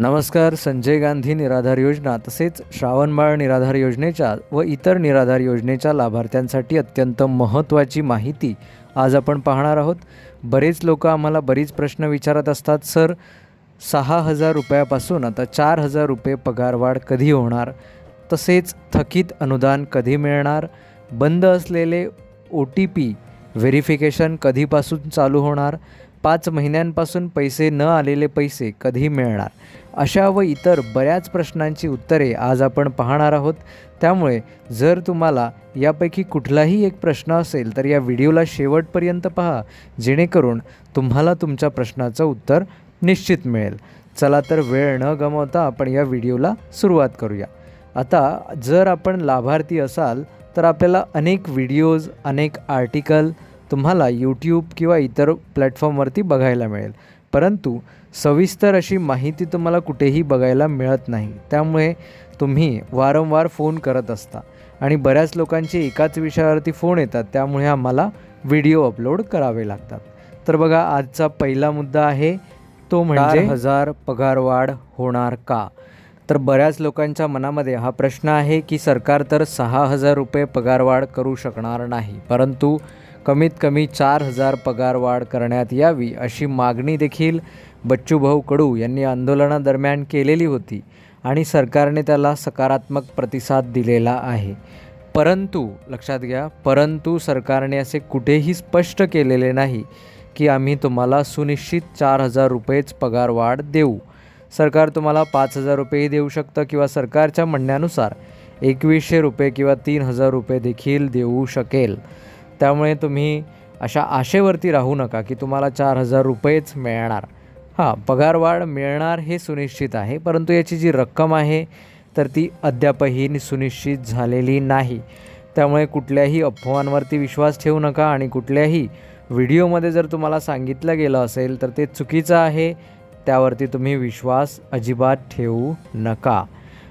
नमस्कार संजय गांधी निराधार योजना तसेच श्रावणबाळ निराधार योजनेच्या व इतर निराधार योजनेच्या लाभार्थ्यांसाठी अत्यंत महत्त्वाची माहिती आज आपण पाहणार आहोत. बरेच लोक आम्हाला बरीच प्रश्न विचारत असतात सर सहा हजार रुपयापासून आता चार हजार रुपये पगारवाढ कधी होणार? तसेच थकीत अनुदान कधी मिळणार? बंद असलेले ओ टी पी व्हेरिफिकेशन कधीपासून चालू होणार? पाच महिन्यांपासून पैसे न आलेले पैसे कधी मिळणार. अशा व इतर बऱ्याच प्रश्नांची उत्तरे आज आपण पाहणार आहोत. त्यामुळे जर तुम्हाला यापैकी कुठलाही एक प्रश्न असेल तर या व्हिडिओला शेवटपर्यंत पहा जेणेकरून तुम्हाला तुमच्या प्रश्नाचं उत्तर निश्चित मिळेल. चला तर वेळ न गमावता आपण या व्हिडिओला सुरुवात करूया. आता जर आपण लाभार्थी असाल तर आपल्याला अनेक व्हिडिओज अनेक आर्टिकल तुम्हाला यूट्यूब किंवा इतर प्लॅटफॉर्मवरती बघायला मिळेल. परंतु सविस्तर अशी माहिती तुम्हाला कुठेही बघायला मिळत नाही. त्यामुळे तुम्ही वारंवार फोन करत असता आणि बऱ्याच लोकांचे एकाच विषयावरती फोन येतात त्यामुळे आम्हाला व्हिडिओ अपलोड करावे लागतात. तर बघा आजचा पहिला मुद्दा आहे तो म्हणजे हजार पगारवाढ होणार का? तर बऱ्याच लोकांच्या मनामध्ये हा प्रश्न आहे की सरकार तर सहा हजार रुपये पगारवाढ करू शकणार नाही परंतु कमीत कमी चार हजार पगारवाढ करण्यात यावी अशी मागणी देखील बच्चूभाऊ कडू यांनी आंदोलनादरम्यान केलेली होती आणि सरकारने त्याला सकारात्मक प्रतिसाद दिलेला आहे. परंतु लक्षात घ्या परंतु सरकारने असे कुठेही स्पष्ट केलेले नाही की आम्ही तुम्हाला सुनिश्चित चार हजार रुपयेच पगारवाढ देऊ. सरकार तुम्हाला पाच हजार रुपयेही देऊ शकतं किंवा सरकारच्या म्हणण्यानुसार एकवीसशे रुपये किंवा तीन हजार रुपये देखील देऊ शकेल. त्यामुळे तुम्ही अशा आशेवरती राहू नका की तुम्हाला चार हजार रुपयेच मिळणार. हां पगारवाढ मिळणार हे सुनिश्चित आहे परंतु याची जी रक्कम आहे तर ती अद्यापही सुनिश्चित झालेली नाही. त्यामुळे कुठल्याही अफवांवरती विश्वास ठेवू नका आणि कुठल्याही व्हिडिओमध्ये जर तुम्हाला सांगितलं गेलं असेल तर ते चुकीचं आहे त्यावरती तुम्ही विश्वास अजिबात ठेवू नका.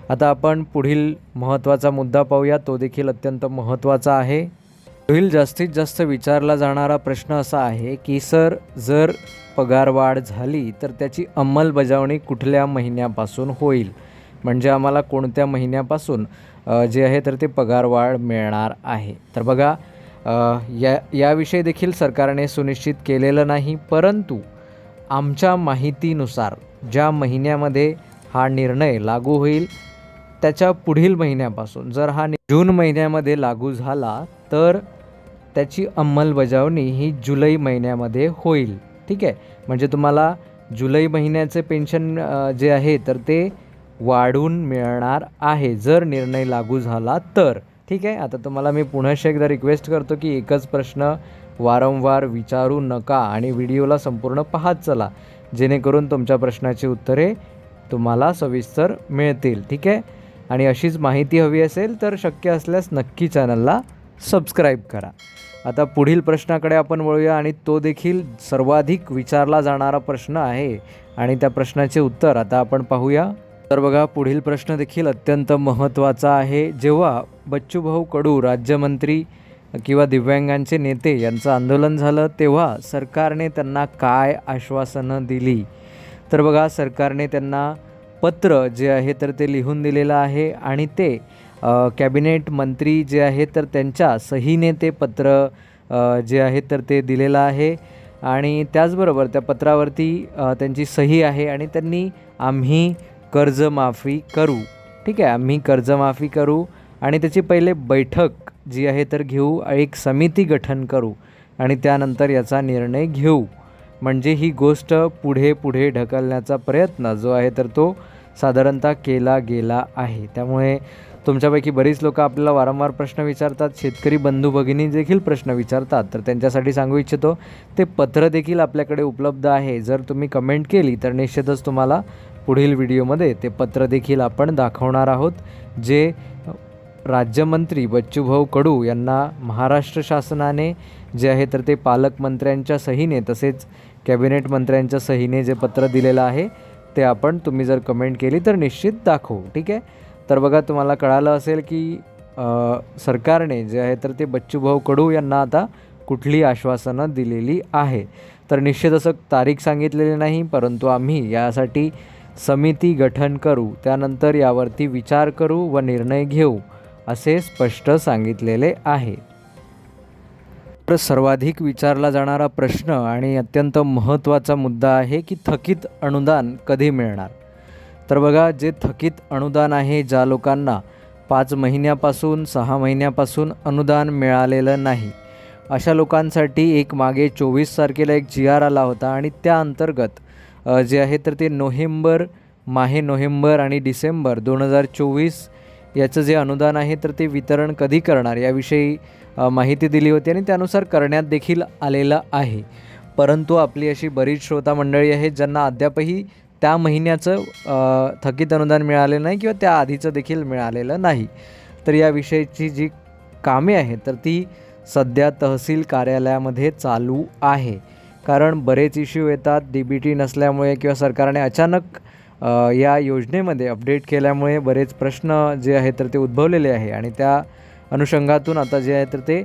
आता आपण पुढील महत्त्वाचा मुद्दा पाहूया तो देखील अत्यंत महत्त्वाचा आहे. पुढील जास्तीत जास्त विचारला जाणारा प्रश्न असा आहे की सर जर पगारवाढ झाली तर त्याची अंमलबजावणी कुठल्या महिन्यापासून होईल? म्हणजे आम्हाला कोणत्या महिन्यापासून जे आहे तर ते पगारवाढ मिळणार आहे. तर बघा या याविषयी देखील सरकारने सुनिश्चित केलेलं नाही परंतु आमच्या माहितीनुसार ज्या महिन्यामध्ये हा निर्णय लागू होईल त्याच्या पुढील महिन्यापासून जर हा जून महिन्यामध्ये लागू झाला तर त्याची अंमलबजावणी ही जुलै महिन्यामध्ये होईल. ठीक आहे? म्हणजे तुम्हाला जुलै महिन्याचे पेन्शन जे आहे तर ते वाढून मिळणार आहे जर निर्णय लागू झाला तर. ठीक आहे? आता तुम्हाला मी पुन्हा एकदा रिक्वेस्ट करतो की एकच प्रश्न वारंवार विचारू नका आणि व्हिडिओला संपूर्ण पाहत चला. जेणेकरून तुमच्या प्रश्नाची उत्तरे तुम्हाला सविस्तर मिळतील. ठीक आहे? आणि अशीच माहिती हवी असेल तर शक्य असल्यास नक्की चॅनलला सबस्क्राईब करा. आता पुढील प्रश्नाकडे आपण वळूया आणि तो देखील सर्वाधिक विचारला जाणारा प्रश्न आहे आणि त्या प्रश्नाचे उत्तर आता आपण पाहूया. तर बघा पुढील प्रश्न देखील अत्यंत महत्त्वाचा आहे. जेव्हा बच्चूभाऊ कडू राज्यमंत्री किंवा दिव्यांगांचे नेते यांचं आंदोलन झालं तेव्हा सरकारने त्यांना काय आश्वासनं दिली? तर बघा सरकारने त्यांना पत्र जे आहे तर ते लिहून दिलेलं आहे आणि ते कॅबिनेट मंत्री जे आहे तर त्यांच्या सहीने ते पत्र जे आहे तर ते दिलेलं आहे. आणि त्याचबरोबर त्या पत्रावरती त्यांची सही आहे आणि त्यांनी आम्ही कर्जमाफी करू. ठीक आहे आम्ही कर्जमाफी करू आणि त्याची पहिले बैठक जी आहे तर घेऊ एक समिती गठन करू आणि त्यानंतर याचा निर्णय घेऊ. म्हणजे ही गोष्ट पुढे पुढे ढकलण्याचा प्रयत्न जो आहे तर तो साधारणतः केला गेला आहे. त्यामुळे तुमच्यापैकी बरीच लोक आपल्याला वारंवार प्रश्न विचारतात. शेतकरी बंधू भगिनी देखील प्रश्न विचारतात. तर त्यांच्यासाठी सांगू इच्छितो ते पत्र देखील आपल्याकडे उपलब्ध आहे. जर तुम्ही कमेंट केली तर निश्चितच तुम्हाला पुढील व्हिडिओमध्ये ते पत्र देखील आपण दाखवणार आहोत जे राज्यमंत्री बच्चूभाऊ कडू यांना महाराष्ट्र शासनाने जे आहे तर ते पालकमंत्र्यांच्या सहीने तसेच कॅबिनेट मंत्र्यांच्या सहीने जे पत्र दिलेलं आहे ते आपण तुम्ही जर कमेंट केली तर निश्चित दाखवू ठीक आहे? तर बघा तुम्हाला कळालं असेल की सरकारने जे आहे तर ते बच्चूभाऊ कडू यांना आता कुठली आश्वासनं दिलेली आहे. तर निश्चित असं तारीख सांगितलेली नाही परंतु आम्ही यासाठी समिती गठन करू त्यानंतर यावरती विचार करू व निर्णय घेऊ असे स्पष्ट सांगितलेले आहे. तर सर्वाधिक विचारला जाणारा प्रश्न आणि अत्यंत महत्त्वाचा मुद्दा आहे की थकीत अनुदान कधी मिळणार? तर बघा जे थकीत अनुदान आहे ज्या लोकांना पाच महिन्यापासून सहा महिन्यापासून अनुदान मिळालेलं नाही अशा लोकांसाठी एक मागे चोवीस तारखेला एक जी आर आला होता आणि त्या अंतर्गत जे आहे तर ते नोव्हेंबर माहे नोव्हेंबर आणि डिसेंबर दोन हजार चोवीस याचं जे अनुदान आहे तर ते वितरण कधी करणार याविषयी माहिती दिली होती आणि त्यानुसार करण्यात देखील आलेलं आहे. परंतु आपली अशी बरीच श्रोता मंडळी आहेत ज्यांना अद्यापही त्या महिन्याचं थकीत अनुदान मिळालेलं नाही किंवा त्या आधीचं देखील मिळालेलं नाही. तर याविषयीची जी कामे आहेत तर ती सध्या तहसील कार्यालयामध्ये चालू आहे. कारण बरेच इश्यू येतात डी बी टी नसल्यामुळे किंवा सरकारने अचानक या योजनेमध्ये अपडेट केल्यामुळे बरेच प्रश्न जे आहेत तर ते उद्भवलेले आहे आणि त्या अनुषंगातून आता जे आहे तर ते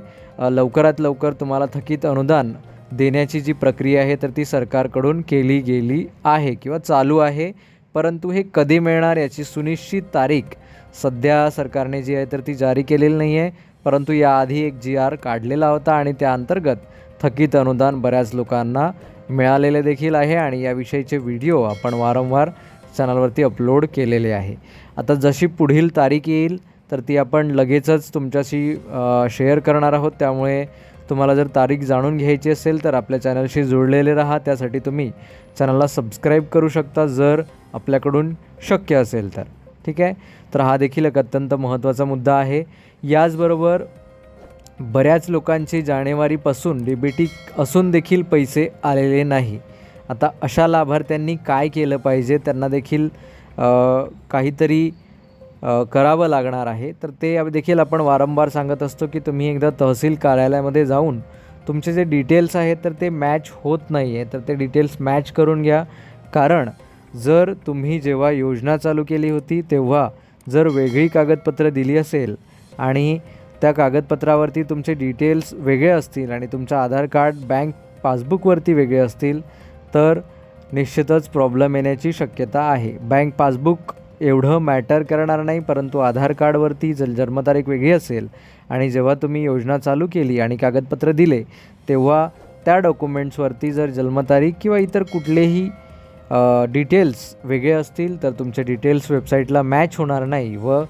लवकरात लवकर तुम्हाला थकीत अनुदान देण्याची जी प्रक्रिया आहे तर ती सरकारकडून केली गेली आहे किंवा चालू आहे. परंतु हे कधी मिळणार याची सुनिश्चित तारीख सध्या सरकारने जी आहे तर ती जारी केलेली नाही आहे. परंतु याआधी एक जी आर काढलेला होता आणि त्या अंतर्गत थकीत अनुदान बऱ्याच लोकांना मिळालेले देखील आहे आणि याविषयीचे व्हिडिओ आपण वारंवार चॅनलवरती अपलोड केलेले आहे. आता जशी पुढील तारीख येईल तर ती आपण लगेचच तुमच्याशी शेअर करणार आहोत. त्यामुळे तुम्हाला जर तारीख जाणून घ्यायची असेल तर आपल्या चॅनलशी जुळलेले राहा. त्यासाठी तुम्ही चॅनलला सबस्क्राईब करू शकता जर आपल्याकडून शक्य असेल तर. ठीक आहे? तर हा देखील एक अत्यंत महत्त्वाचा मुद्दा आहे. याचबरोबर बऱ्याच लोकांची जानेवारीपासून डी बी टी असून देखील पैसे आलेले नाही. आता अशा लाभार्थ्यांनी काय केलं पाहिजे त्यांना देखील काहीतरी करावं लागणार आहे. तर ते देखील आपण वारंवार सांगत असतो की तुम्ही एकदा तहसील कार्यालयामध्ये जाऊन तुमचे जे डिटेल्स आहेत तर ते मॅच होत नाही आहे तर ते डिटेल्स मॅच करून घ्या. कारण जर तुम्ही जेव्हा योजना चालू केली होती तेव्हा जर वेगळी कागदपत्रं दिली असेल आणि त्या कागदपत्रावरती तुमचे डिटेल्स वेगळे असतील आणि तुमचं आधार कार्ड बँक पासबुकवरती वेगळे असतील तर निश्चितच प्रॉब्लेम येण्याची शक्यता आहे. बँक पासबुक एवढं मॅटर करणार नाही परंतु आधार कार्डवरती जर जन्मतारीख वेगळी असेल आणि जेव्हा तुम्ही योजना चालू केली आणि कागदपत्र दिले तेव्हा त्या डॉक्युमेंट्सवरती जर जन्मतारीख किंवा इतर कुठलेही डिटेल्स वेगळे असतील तर तुमचे डिटेल्स वेबसाईटला मॅच होणार नाही व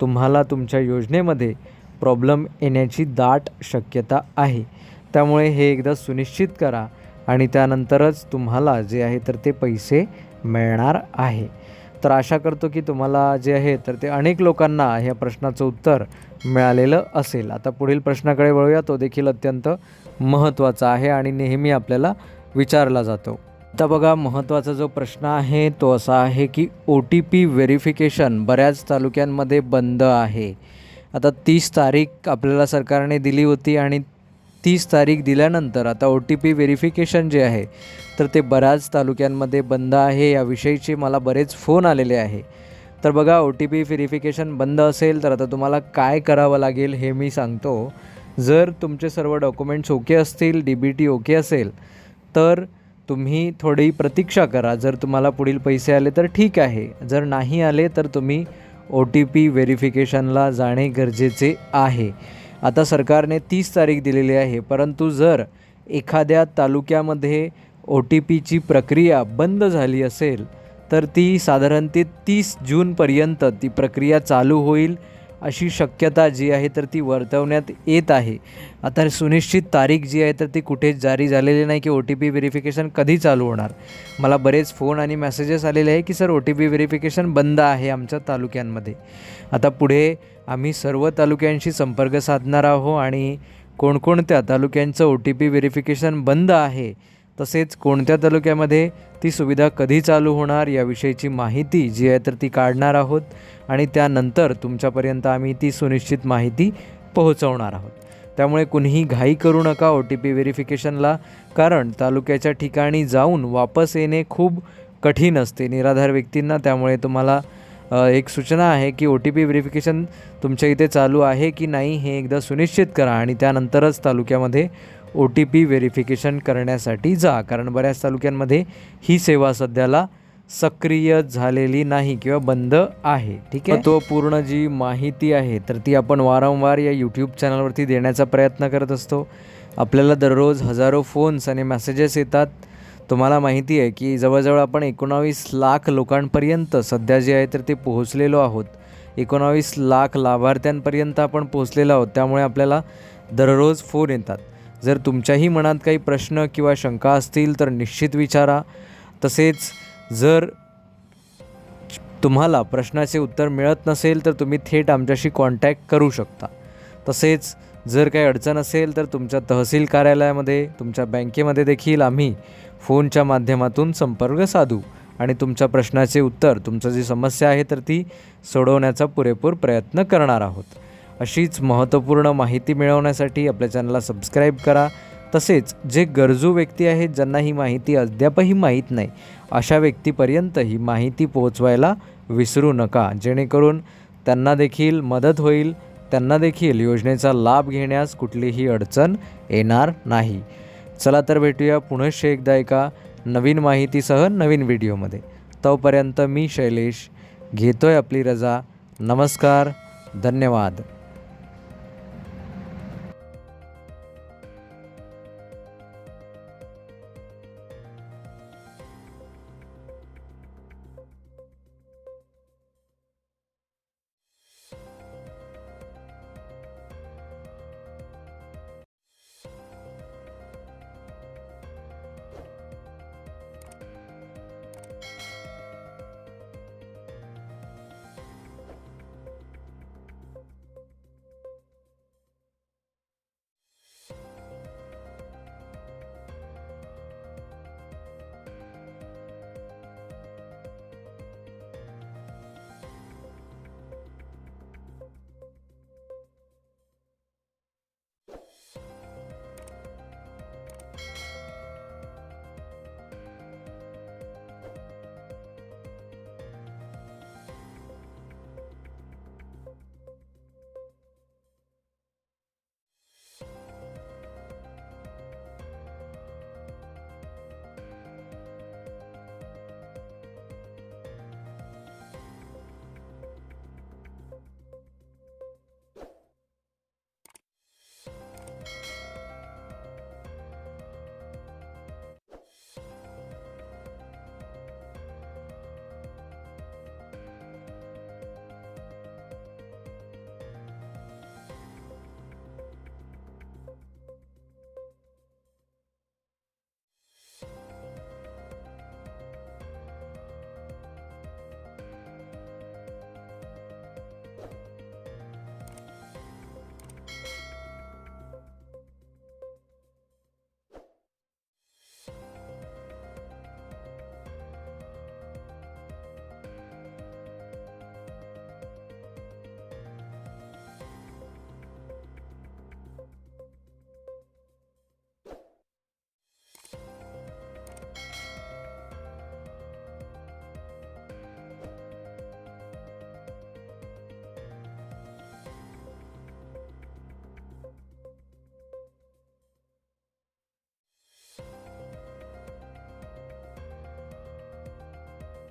तुम्हाला तुमच्या योजनेमध्ये प्रॉब्लेम येण्याची दाट शक्यता आहे. त्यामुळे हे एकदा सुनिश्चित करा. आणि त्यानंतरच तुम्हाला जे आहे तर ते पैसे मिळणार आहे. तर आशा करतो की तुम्हाला जे आहे तर ते अनेक लोकांना ह्या प्रश्नाचं उत्तर मिळालेलं असेल. आता पुढील प्रश्नाकडे वळूया तो देखील अत्यंत महत्त्वाचा आहे आणि नेहमी आपल्याला विचारला जातो. आता बघा महत्त्वाचा जो प्रश्न आहे तो असा आहे की ओ टी पी व्हेरिफिकेशन बऱ्याच तालुक्यांमध्ये बंद आहे. आता तीस तारीख आपल्याला सरकारने दिली होती आणि तीस तारीख दिल्यानंतर आता ओ टी पी व्हेरिफिकेशन जे आहे तर ते बऱ्याच तालुक्यांमध्ये बंद आहे. याविषयीचे मला बरेच फोन आलेले आहे. तर बघा ओ टी पी व्हेरिफिकेशन बंद असेल तर आता तुम्हाला काय करावं लागेल हे मी सांगतो. जर तुमचे सर्व डॉक्युमेंट्स ओके असतील डी बी टी ओके असेल तर तुम्ही थोडी प्रतीक्षा करा. जर तुम्हाला पुढील पैसे आले तर ठीक आहे. जर नाही आले तर तुम्ही ओ टी पी व्हेरिफिकेशनला जाणे गरजेचे आहे. आता सरकारने तीस तारीख दिलेली आहे. परंतु जर एखाद्या तालुक्यामध्ये ओ टी पीची प्रक्रिया बंद झाली असेल तर ती साधारण ते तीस जूनपर्यंत ती प्रक्रिया चालू होईल अशी शक्यता जी आहे तर ती वर्तवण्यात येत आहे. आता सुनिश्चित तारीख जी आहे तर ती कुठेच जारी झालेली नाही की ओ टी पी व्हेरिफिकेशन कधी चालू होणार? मला बरेच फोन आणि मेसेजेस आलेले आहे की sir O T P verification बंद आहे आमच्या तालुक्यांमध्ये. आता पुढे आम्ही सर्व तालुक्यांशी संपर्क साधणार आहोत आणि कोणकोणत्या तालुक्यांचं ओ टी पी व्हेरिफिकेशन बंद आहे तसेच कोणत्या तालुक्यामध्ये ती सुविधा कधी चालू होणार याविषयीची माहिती जी आहे तर ती काढणार आहोत आणि त्यानंतर तुमच्यापर्यंत आम्ही ती सुनिश्चित माहिती पोहोचवणार आहोत. त्यामुळे कुणीही घाई करू नका ओ टी पी व्हेरिफिकेशनला कारण तालुक्याच्या ठिकाणी जाऊन वापस येणे खूप कठीण असते निराधार व्यक्तींना त्यामुळे तुम्हाला एक सूचना आहे की ओ टी पी व्हेरिफिकेशन तुमच्या इथे चालू आहे की नाही हे एकदा सुनिश्चित करा आणि त्यानंतरच तालुक्यामध्ये ओ टी पी व्हेरिफिकेशन करण्यासाठी जा. कारण बऱ्याच तालुक्यांमध्ये ही सेवा सध्याला सक्रिय झालेली नाही किंवा बंद आहे. ठीक आहे? तो पूर्ण जी माहिती आहे तर ती आपण वारंवार या यूट्यूब चॅनलवरती देण्याचा प्रयत्न करत असतो. आपल्याला दररोज हजारो फोन्स आणि मेसेजेस येतात. तुम्हाला माहिती आहे की जवळजवळ आपण एकोणावीस लाख लोकांपर्यंत सध्या जे आहे तर ते पोहोचलेलो आहोत. एकोणावीस लाख लाभार्थ्यांपर्यंत आपण पोहोचलेलो आहोत. त्यामुळे आपल्याला दररोज फोन येतात. जर तुमच्याही मनात काही प्रश्न किंवा शंका असतील तर निश्चित विचारा. तसेच जर तुम्हाला प्रश्नाचे उत्तर मिळत नसेल तर तुम्ही थेट आमच्याशी कॉन्टॅक्ट करू शकता. तसेच जर काही अडचण असेल तर तुमच्या तहसील कार्यालयामध्ये तुमच्या बँकेमध्ये देखील आम्ही फोनच्या माध्यमातून संपर्क साधू आणि तुमच्या प्रश्नाचे उत्तर तुमचं जी समस्या आहे तर ती सोडवण्याचा पुरेपूर प्रयत्न करणार आहोत. अशीच महत्त्वपूर्ण माहिती मिळवण्यासाठी आपल्या चॅनलला सबस्क्राईब करा. तसेच जे गरजू व्यक्ती आहेत ज्यांना ही माहिती अद्यापही माहीत नाही अशा व्यक्तीपर्यंत ही माहिती पोहोचवायला विसरू नका. जेणेकरून त्यांना देखील मदत होईल त्यांना देखील योजनेचा लाभ घेण्यास कुठलीही अडचण येणार नाही. चला तर भेटूया पुनश्च एकदा एका नवीन माहितीसह नवीन व्हिडिओमध्ये. तोपर्यंत मी शैलेश घेतोय आपली रजा. नमस्कार धन्यवाद.